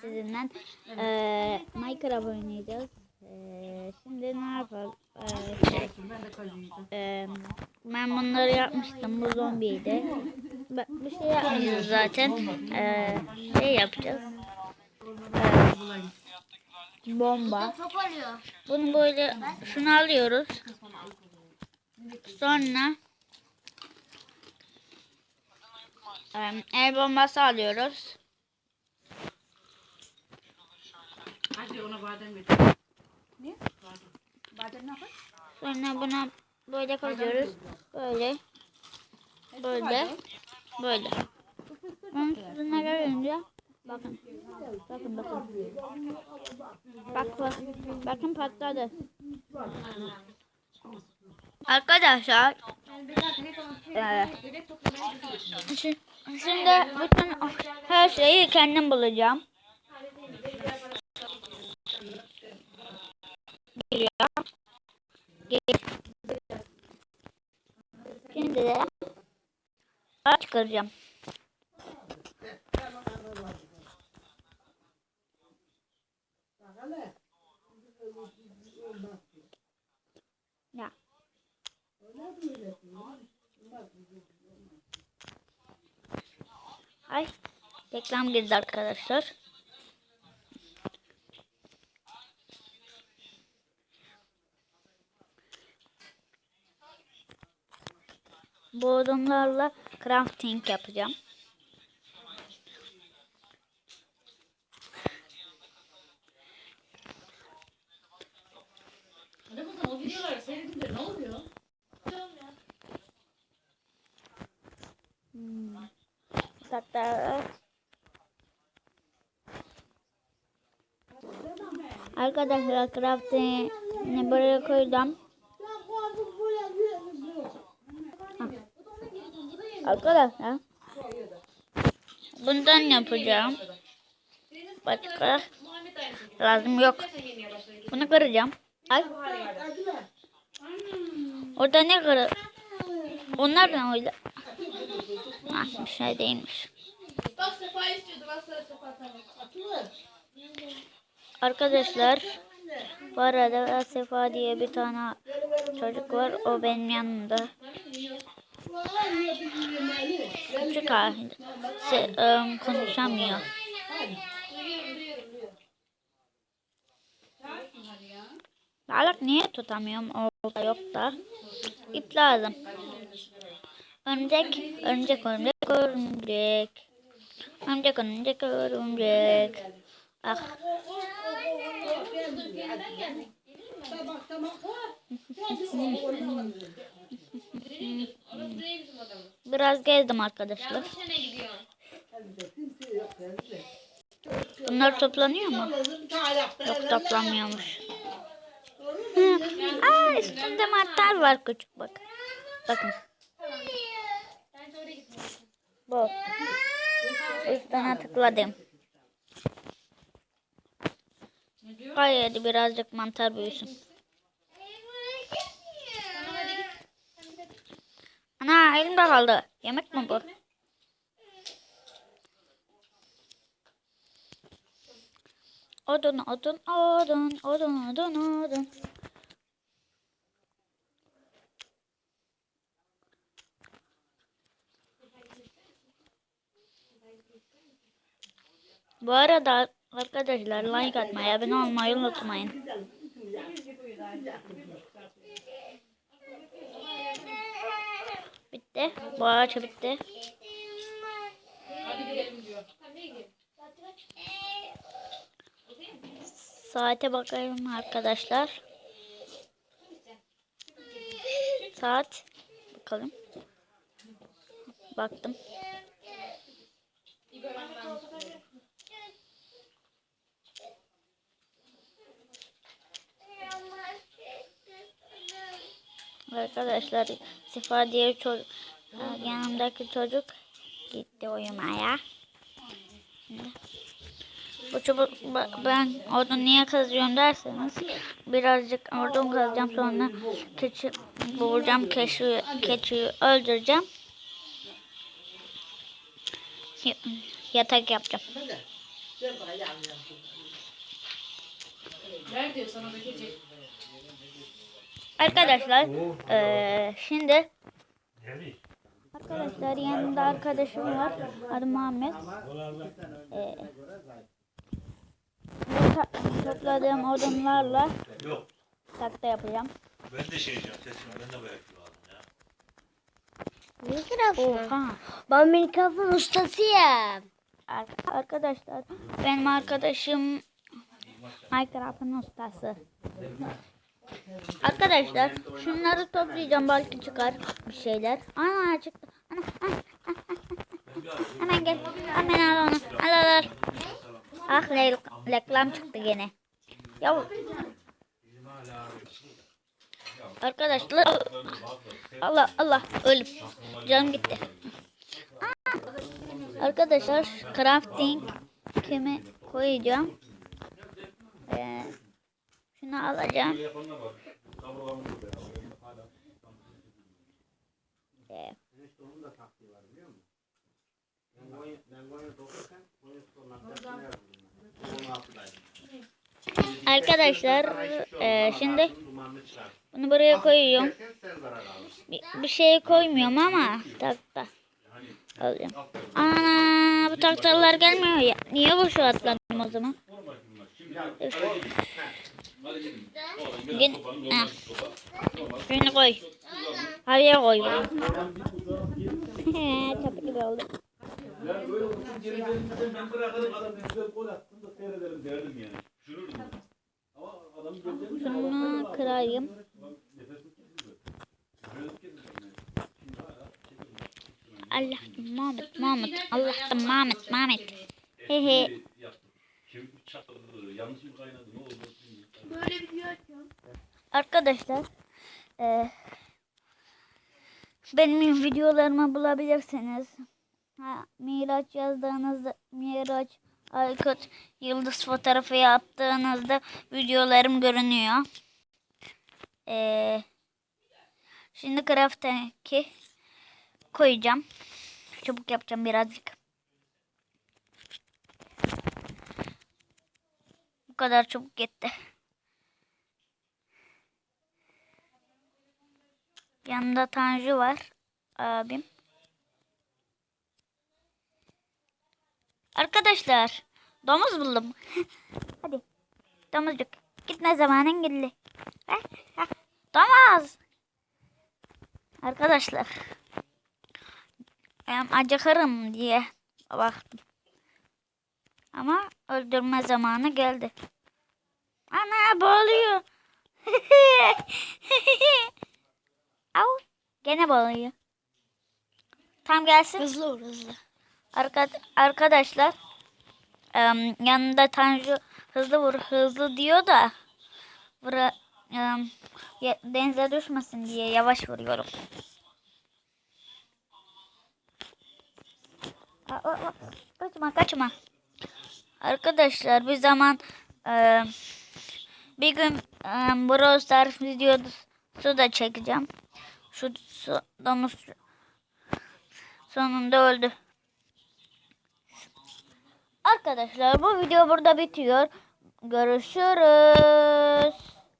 sizinle. Ee, Minecraft oynayacağız. Ee, şimdi ne yapalım? Ee, ee, ben bunları yapmıştım. Bu zombiydi. Bak, Bir şey yapmayacağız zaten. Ee, şey yapacağız. Ee, bomba. Bunu böyle şunu alıyoruz. Sonra em, el bombası alıyoruz. Hadi ona badem getir. Sonra buna böyle koyuyoruz. Böyle. Böyle. Böyle. Onun üstüne görünce bakın. Bakın bakın. Bak bak. Bakın patladı. Arkadaşlar şi- şimdi bütün her şeyi kendim bulacağım. Geliyor. Gel- Şimdi de aç çıkaracağım. Ya. Ay. Reklam girdi arkadaşlar. Bu odunlarla crafting yapacağım. Hmm. Hatta Arkadaşlar crafting'i buraya koydum. Arkadaşlar bundan yapacağım. Başka lazım yok. Bunu kıracağım. Ay. Orada ne kırı? Onlar ne öyle? Ah, bir şey değilmiş. Arkadaşlar bu arada Sefa diye bir tane çocuk var. O benim yanımda. Küçük halinde. Se, ım, konuşamıyor. Balık niye tutamıyorum? Orada yok da. İp lazım. Örümcek, örümcek, örümcek, örümcek. Örümcek, örümcek, örümcek. Ah. Biraz gezdim arkadaşlar. Bunlar toplanıyor mu? Yok toplanmıyormuş. Hı. Aa, üstünde mantar var küçük bak. Bakın. Bu. Üstüne tıkladım. Hayır birazcık mantar büyüsün. Ana elimde kaldı. Yemek mi bu? Odun, odun, odun, odun, odun, odun. Bu arada arkadaşlar like atmayı, abone olmayı unutmayın. Bitti. Bu ağaç bitti. Saate bakayım arkadaşlar. Saat. Bakalım. Baktım. Arkadaşlar Sefa diye çocuk yanımdaki çocuk gitti uyumaya. Şimdi Bu çubuk ben odun niye kazıyorum derseniz birazcık odun kazacağım sonra keçi bulacağım keçi, keçiyi öldüreceğim. Yatak yapacağım. Ver diyor sana dökecek. Arkadaşlar eee, şimdi arkadaşlar yanımda arkadaşım var. Adı Muhammed. Ta- topladığım odunlarla Yok. takta yapacağım. Ben de şey diyeceğim. Sesime ben de böyle. Mikrofon. Oha. Ben mikrofon ustasıyım. Ar- Arkadaşlar benim arkadaşım Minecraft'ın ustası. Arkadaşlar şunları toplayacağım belki çıkar bir şeyler. Ana çıktı. Ana, ana. Hemen gel. Hemen al onu. Al al al. Ah re- reklam çıktı gene. Ya Arkadaşlar Allah Allah ölüm. Canım gitti. Arkadaşlar crafting kimi koyacağım. Ee, şunu alacağım. Arkadaşlar e, şimdi bunu buraya koyuyorum. Bir, bir şey koymuyorum ama takta. Alacağım. Ana bu taktalar gelmiyor ya. Niye boşu atladım o zaman? Üf. Gin, ha. Şunu koy. Havaya koy. Çapı gibi oldu. Ya böyle uzun geri dönüşte ben bırakırım adam ne güzel gol attın da seyrederim derdim yani. Şururdum. Ama adamı gözlerim Şunu kırayım. Allah Muhammed Allah'ım Muhammed Muhammed. Hehe. Kim çatladı, yanlış mı kaynadı. Böyle video açıyorum. Arkadaşlar eee, benim videolarımı bulabilirsiniz. Ha, Miraç yazdığınızda Miraç Aykut yıldız fotoğrafı yaptığınızda videolarım görünüyor. Eee, şimdi craft'taki koyacağım. Çabuk yapacağım birazcık. Bu kadar çabuk gitti. Yanında Tanju var. Abim. Arkadaşlar. Domuz buldum. Hadi. Domuzcuk. Gitme zamanın geldi. Domuz. Arkadaşlar. Ben acıkırım diye baktım. Ama öldürme zamanı geldi. Ana boğuluyor. Au. Gene bağlıyor. Tam gelsin. Hızlı vur hızlı. Arka, arkadaşlar em, yanında Tanju hızlı vur hızlı diyor da vura, em, ya- denize düşmesin diye yavaş vuruyorum. Aa, aa, Kaçma kaçma. Arkadaşlar bir zaman em, bir gün em, Brawl Stars videosu da çekeceğim. Şu domuz sonunda öldü. Arkadaşlar bu video burada bitiyor. Görüşürüz.